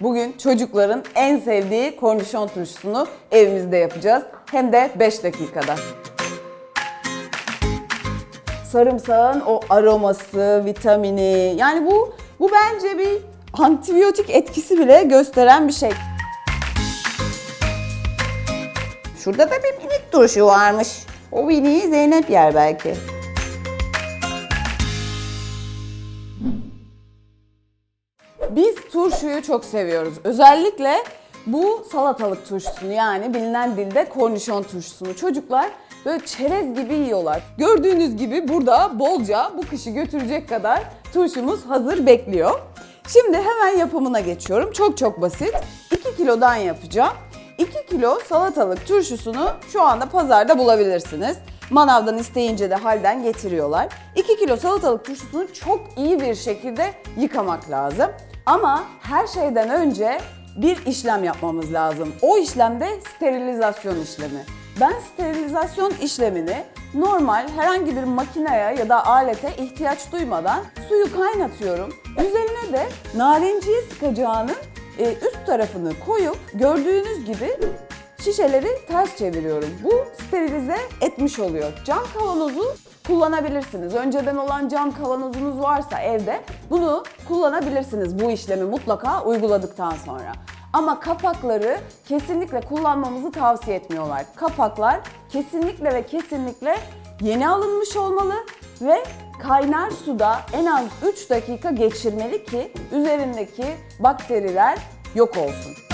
Bugün çocukların en sevdiği kornişon turşusunu evimizde yapacağız. Hem de 5 dakikada. Sarımsağın o aroması, vitamini yani bu bu bence bir antibiyotik etkisi bile gösteren bir şey. Şurada da bir minik turşu varmış. O miniyi Zeynep yer belki. Turşuyu çok seviyoruz. Özellikle bu salatalık turşusunu yani bilinen dilde kornişon turşusunu. Çocuklar böyle çerez gibi yiyorlar. Gördüğünüz gibi burada bolca bu kışı götürecek kadar turşumuz hazır bekliyor. Şimdi hemen yapımına geçiyorum. Çok çok basit. 2 kilodan yapacağım. 2 kilo salatalık turşusunu şu anda pazarda bulabilirsiniz. Manavdan isteyince de halden getiriyorlar. 2 kilo salatalık turşusunu çok iyi bir şekilde yıkamak lazım. Ama her şeyden önce bir işlem yapmamız lazım. O işlem de sterilizasyon işlemi. Ben sterilizasyon işlemini normal herhangi bir makineye ya da alete ihtiyaç duymadan suyu kaynatıyorum. Üzerine de narenciye sıkacağının e, üst tarafını koyup gördüğünüz gibi şişeleri ters çeviriyorum. Bu sterilize etmiş oluyor. Cam kavanozu kullanabilirsiniz. Önceden olan cam kavanozunuz varsa evde bunu kullanabilirsiniz bu işlemi mutlaka uyguladıktan sonra. Ama kapakları kesinlikle kullanmamızı tavsiye etmiyorlar. Kapaklar kesinlikle ve kesinlikle yeni alınmış olmalı ve kaynar suda en az 3 dakika geçirmeli ki üzerindeki bakteriler yok olsun.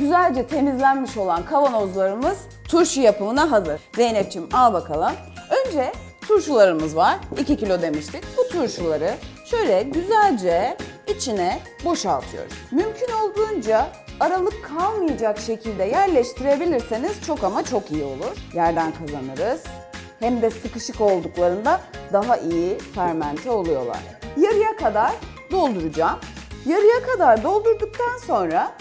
Güzelce temizlenmiş olan kavanozlarımız turşu yapımına hazır. Zeynep'ciğim al bakalım. Önce turşularımız var. 2 kilo demiştik. Bu turşuları şöyle güzelce içine boşaltıyoruz. Mümkün olduğunca aralık kalmayacak şekilde yerleştirebilirseniz çok ama çok iyi olur. Yerden kazanırız. Hem de sıkışık olduklarında daha iyi fermente oluyorlar. Yarıya kadar dolduracağım. Yarıya kadar doldurduktan sonra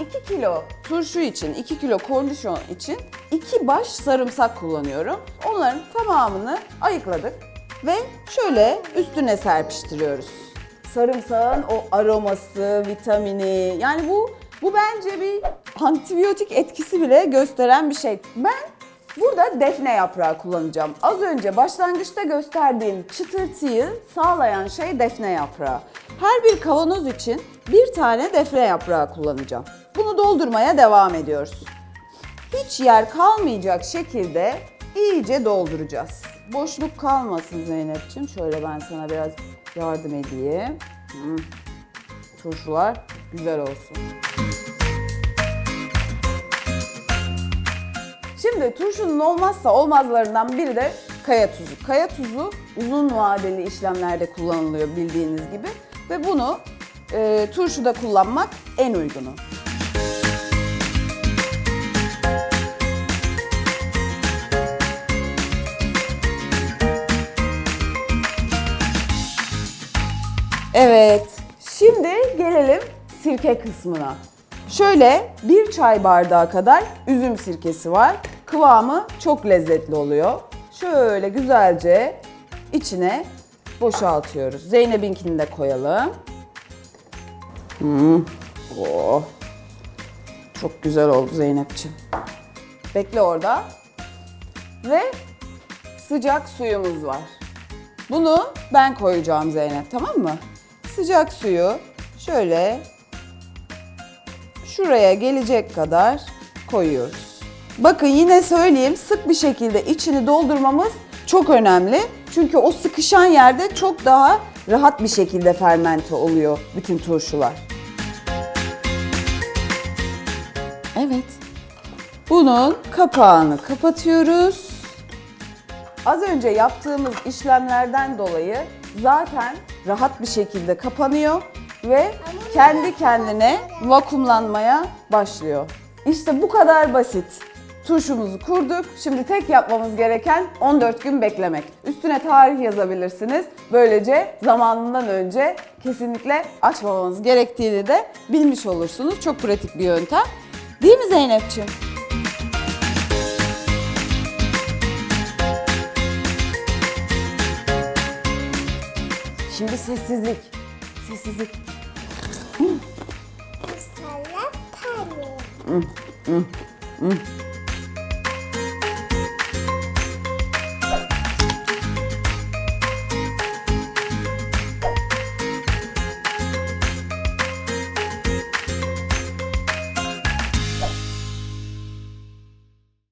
2 kilo turşu için, 2 kilo kornişon için 2 baş sarımsak kullanıyorum. Onların tamamını ayıkladık ve şöyle üstüne serpiştiriyoruz. Sarımsağın o aroması, vitamini yani bu bu bence bir antibiyotik etkisi bile gösteren bir şey. Ben Burada defne yaprağı kullanacağım. Az önce başlangıçta gösterdiğim çıtırtıyı sağlayan şey defne yaprağı. Her bir kavanoz için bir tane defne yaprağı kullanacağım. Bunu doldurmaya devam ediyoruz. Hiç yer kalmayacak şekilde iyice dolduracağız. Boşluk kalmasın Zeynep'ciğim. Şöyle ben sana biraz yardım edeyim. Hmm. Turşular güzel olsun. Şimdi turşunun olmazsa olmazlarından biri de kaya tuzu. Kaya tuzu uzun vadeli işlemlerde kullanılıyor bildiğiniz gibi ve bunu e, turşuda kullanmak en uygunu. Evet, şimdi gelelim sirke kısmına. Şöyle bir çay bardağı kadar üzüm sirkesi var. Kıvamı çok lezzetli oluyor. Şöyle güzelce içine boşaltıyoruz. Zeynep'inkini de koyalım. Hmm. Oh. Çok güzel oldu Zeynep'ciğim. Bekle orada. Ve sıcak suyumuz var. Bunu ben koyacağım Zeynep tamam mı? Sıcak suyu şöyle şuraya gelecek kadar koyuyoruz. Bakın yine söyleyeyim sık bir şekilde içini doldurmamız çok önemli. Çünkü o sıkışan yerde çok daha rahat bir şekilde fermente oluyor bütün turşular. Evet. Bunun kapağını kapatıyoruz. Az önce yaptığımız işlemlerden dolayı zaten rahat bir şekilde kapanıyor ve kendi kendine vakumlanmaya başlıyor. İşte bu kadar basit. Turşumuzu kurduk. Şimdi tek yapmamız gereken 14 gün beklemek. Üstüne tarih yazabilirsiniz. Böylece zamanından önce kesinlikle açmamanız gerektiğini de bilmiş olursunuz. Çok pratik bir yöntem. Değil mi Zeynep'ciğim? Sessizlik. Sessizlik. Salata.